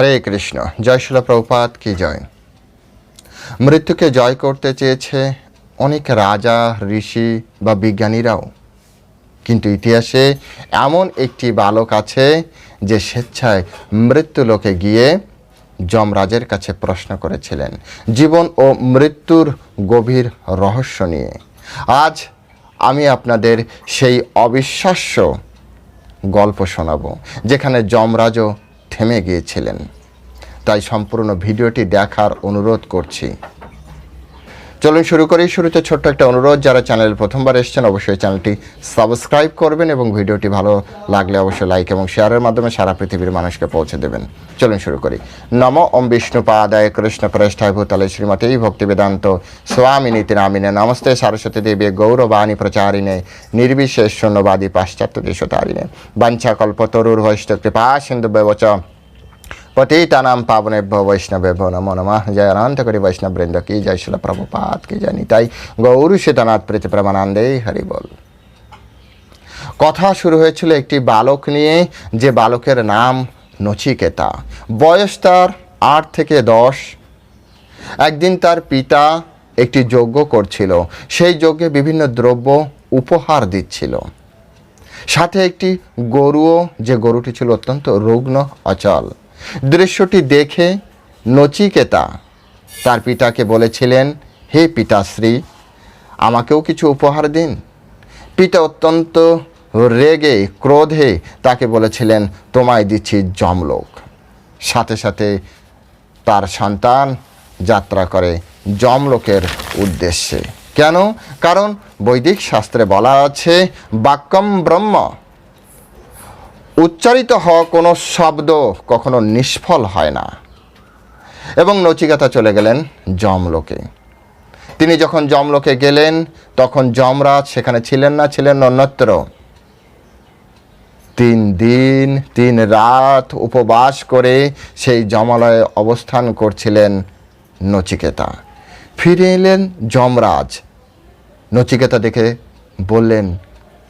হরে কৃষ্ণ, জয় শিলা প্রভুপাত কি জয়। মৃত্যুকে জয় করতে চেয়েছে অনেক রাজা, ঋষি বা বিজ্ঞানীরাও। কিন্তু ইতিহাসে এমন একটি বালক আছে যে স্বেচ্ছায় মৃত্যু লোকে গিয়ে যমরাজের কাছে প্রশ্ন করেছিলেন, জীবন ও মৃত্যুর গভীর রহস্য নিয়ে। আজ আমি আপনাদের সেই অবিশ্বাস্য গল্প শোনাব, যেখানে যমরাজও থেমে গিয়েছিলেন। তাই সম্পূর্ণ ভিডিওটি দেখার অনুরোধ করছি। চলুন শুরু করি। শুরুতে ছোট্ট একটা অনুরোধ, যারা চ্যানেল প্রথমবার এসেছেন, অবশ্যই চ্যানেলটি সাবস্ক্রাইব করবেন এবং ভিডিওটি ভালো লাগলে অবশ্যই লাইক এবং শেয়ারের মাধ্যমে সারা পৃথিবীর মানুষকে পৌঁছে দেবেন। চলুন শুরু করি। নম ওম বিষ্ণু পাদায় কৃষ্ণ প্রেষ্ঠায় ভূতলে শ্রীমতী ভক্তি বেদান্ত স্বামিনীতি নামিনে নমস্তে সরস্বতী দেবী গৌরবাণী প্রচারিণে নির্বিশেষ শূন্যবাদী পাশ্চাত্য দেশতারিণে। বাঞ্ছা কল্পতরুর বৈষ্ণব কৃপা সিন্ধু ব্যবচ পতিতানাম পাবনেভ্য বৈষ্ণবেভ্য নমো নমঃ জয় অনন্ত করি বৈষ্ণব বৃন্দ কি জয় শিল প্রভুপাত কি জানি তাই গৌর শীতনাথ প্রীতি প্রমানন্দে হরি বল কথা শুরু হয়েছিল একটি বালক নিয়ে যে বালকের নাম নচিকেতা বয়স তার আট থেকে দশ একদিন তার পিতা একটি যজ্ঞ করছিল সেই যজ্ঞে বিভিন্ন দ্রব্য উপহার দিচ্ছিল সাথে একটি গরুও যে গরুটি ছিল অত্যন্ত রুগ্ন অচল দৃশ্যটি দেখে নচিকেতা তার পিতাকে বলেছিলেন, হে পিতাশ্রী, আমাকেও কিছু উপহার দিন। পিতা অত্যন্ত রেগে, ক্রোধে তাকে বলেছিলেন, তোমায় দিচ্ছি জমলোক সাথে সাথে তার সন্তান যাত্রা করে যমলোকের উদ্দেশ্যে। কেন? কারণ বৈদিক শাস্ত্রে বলা আছে, বাক্যম ব্রহ্ম। উচ্চারিত হওয়া কোনো শব্দ কখনো নিষ্ফল হয় না। এবং নচিকাতা চলে গেলেন যমলোকে। তিনি যখন যমলোকে গেলেন, তখন যমরাজ সেখানে ছিলেন না, ছিলেন অন্যত্র। তিন দিন, তিন রাত উপবাস করে সেই জমালয়ে অবস্থান করছিলেন নচিকেতা। ফিরে এলেন যমরাজ। নচিকেতা দেখে বললেন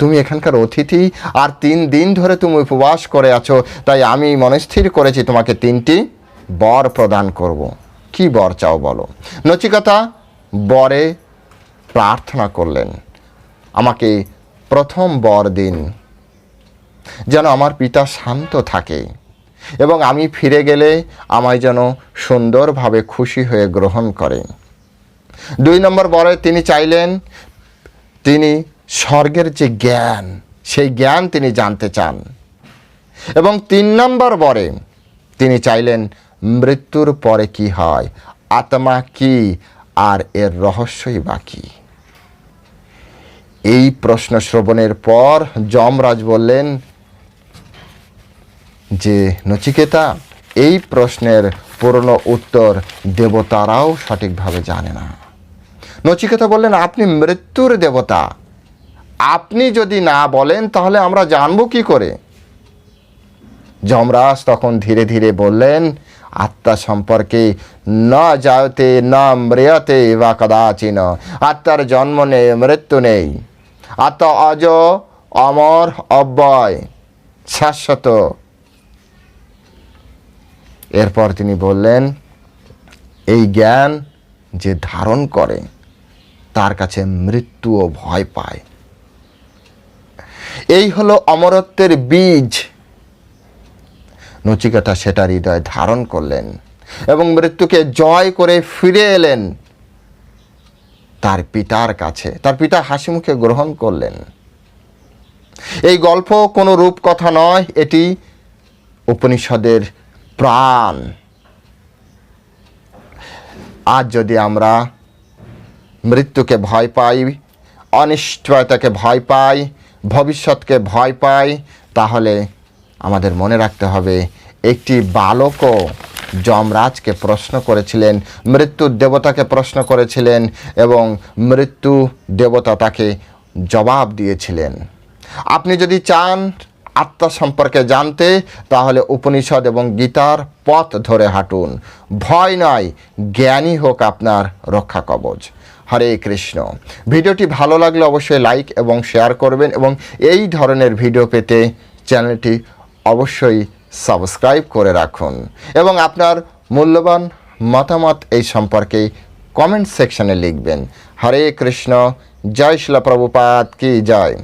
তুমি এখানকার অতিথি আর তিন দিন ধরে তুমি উপবাস করে আছো। তাই আমি মনস্থির করেছি তোমাকে তিনটি বর প্রদান করব। কি বর চাও বলো? নচিকেতা বরে প্রার্থনা করলেন, আমাকে প্রথম বর দিন, যেন আমার পিতা শান্ত থাকে এবং আমি ফিরে গেলে আমায় যেন সুন্দরভাবে খুশি হয়ে গ্রহণ করে। দুই নম্বর বরে তিনি চাইলেন, তিনি স্বর্গের যে জ্ঞান, সেই জ্ঞান তিনি জানতে চান। এবং তিন নম্বর বরে তিনি চাইলেন, মৃত্যুর পরে কি হয়? আত্মা কি? আর এর রহস্যই বাকি এই প্রশ্ন শ্রবণের পর যমরাজ বললেন, যে নচিকেতা, এই প্রশ্নের পুরনো উত্তর দেবতারাও সঠিকভাবে জানে না। নচিকেতা বললেন, আপনি মৃত্যুর দেবতা আপনি যদি না বলেন, তাহলে আমরা জানব কি করে? যমরাজ তখন ধীরে ধীরে বললেন, আত্মা সম্পর্কে ন যায়তে, ন মৃয়তে বা কদাচিন। আত্মার জন্ম নেই, মৃত্যু নেই। আত্মা অজ, অমর, অব্যয়, শাশ্বত। এরপর তিনি বললেন, এই জ্ঞান যে ধারণ করে, তার কাছে মৃত্যুও ভয় পায়। এই হলো অমরত্বের বীজ। নচিকেতা সেটা হৃদয় ধারণ করলেন এবং মৃত্যুকে জয় করে ফিরে এলেন। তার পিতার কাছে, তার পিতা হাসি মুখে গ্রহণ করলেন। এই গল্প কোনো রূপকথা নয়, এটি উপনিষদের প্রাণ। আজ যদি আমরা মৃত্যুকে ভয় পাই অনিশ্চয়তাকে ভয় পাই ভবিষ্যৎকে ভয় পাই তাহলে আমাদের মনে রাখতে হবে, একটি বালকও যমরাজকে প্রশ্ন করেছিলেন মৃত্যুর দেবতাকে প্রশ্ন করেছিলেন এবং মৃত্যু দেবতা তাকে জবাব দিয়েছিলেন। আপনি যদি চান আত্মা সম্পর্কে জানতে, তাহলে উপনিষদ এবং গীতার পথ ধরে হাঁটুন। ভয় নয় জ্ঞানী হোক আপনার রক্ষা কবচ। হরে কৃষ্ণ। ভিডিওটি ভালো লাগলে অবশ্যই লাইক এবং শেয়ার করবেন এবং এই ধরনের ভিডিও পেতে চ্যানেলটি অবশ্যই সাবস্ক্রাইব করে রাখুন। এবং আপনার মূল্যবান মতামত এই সম্পর্কে কমেন্ট সেকশনে লিখবেন। হরে কৃষ্ণ, জয় শিলা কি জয়।